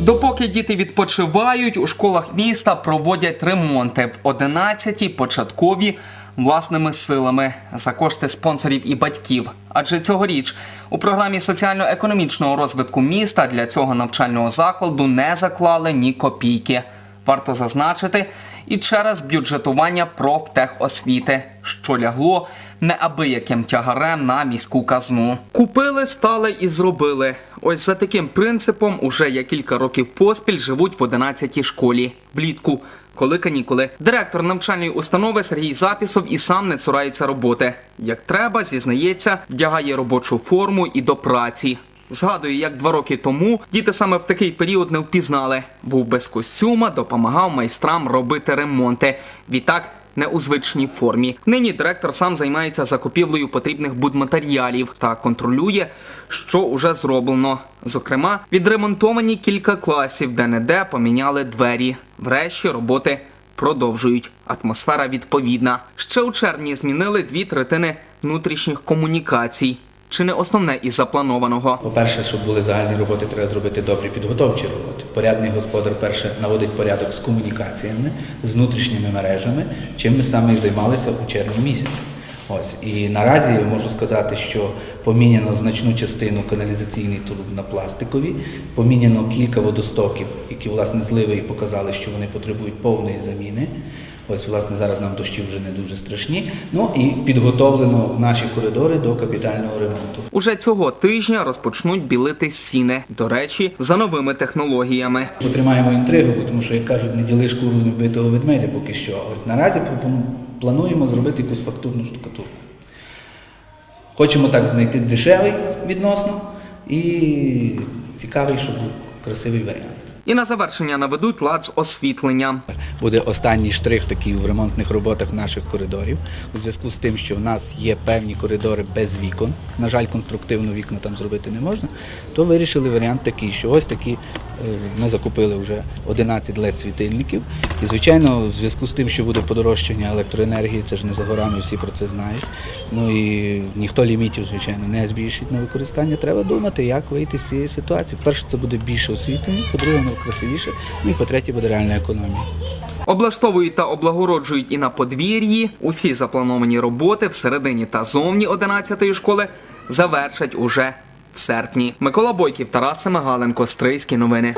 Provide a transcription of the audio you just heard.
Допоки діти відпочивають, у школах міста проводять ремонти в 11-й початкові власними силами за кошти спонсорів і батьків. Адже цьогоріч у програмі соціально-економічного розвитку міста для цього навчального закладу не заклали ні копійки. Варто зазначити і через бюджетування профтехосвіти, що лягло неабияким тягарем на міську казну. Купили, стали і зробили. Ось за таким принципом уже я кілька років поспіль живуть в 11-й школі. Влітку, коли канікули. Директор навчальної установи Сергій Запісов і сам не цурається роботи. Як треба, зізнається, вдягає робочу форму і до праці. Згадую, як два роки тому діти саме в такий період не впізнали. Був без костюма, допомагав майстрам робити ремонти. Відтак не у звичній формі. Нині директор сам займається закупівлею потрібних будматеріалів та контролює, що уже зроблено. Зокрема, відремонтовані кілька класів, де не де поміняли двері. Врешті роботи продовжують. Атмосфера відповідна. Ще у червні змінили дві третини внутрішніх комунікацій. Чи не основне із запланованого? По-перше, щоб були загальні роботи, треба зробити добрі підготовчі роботи. Порядний господар перше наводить порядок з комунікаціями, з внутрішніми мережами, чим ми саме і займалися у червні місяці. Ось і наразі я можу сказати, що поміняно значну частину каналізаційних труб на пластикові, поміняно кілька водостоків, які власне зливи і показали, що вони потребують повної заміни. Ось, власне, зараз нам дощі вже не дуже страшні. Ну і підготовлено наші коридори до капітального ремонту. Уже цього тижня розпочнуть білити стіни. До речі, за новими технологіями. Потримаємо інтригу, бо тому що, як кажуть, не діли шкуру вбитого ведмедя поки що. Ось наразі плануємо зробити якусь фактурну штукатурку. Хочемо так знайти дешевий відносно і цікавий, щоб був красивий варіант. І на завершення наведуть лад з освітленням. Буде останній штрих такий в ремонтних роботах наших коридорів. У зв'язку з тим, що в нас є певні коридори без вікон. На жаль, конструктивно вікна там зробити не можна. То вирішили варіант такий, що ось такі е, ми закупили вже 11 led світильників. І звичайно, в зв'язку з тим, що буде подорожчання електроенергії, це ж не за горами, всі про це знають. Ну і ніхто лімітів, звичайно, не збільшить на використання. Треба думати, як вийти з цієї ситуації. Перше, це буде більше освітлення, по-друге, красивіше. Ну і по-третє, буде реальна економія. Облаштовують та облагороджують і на подвір'ї. Усі заплановані роботи всередині та зовні 11-ї школи завершать уже в серпні. Микола Бойків, Тарас Семигаленко, Стрийські новини.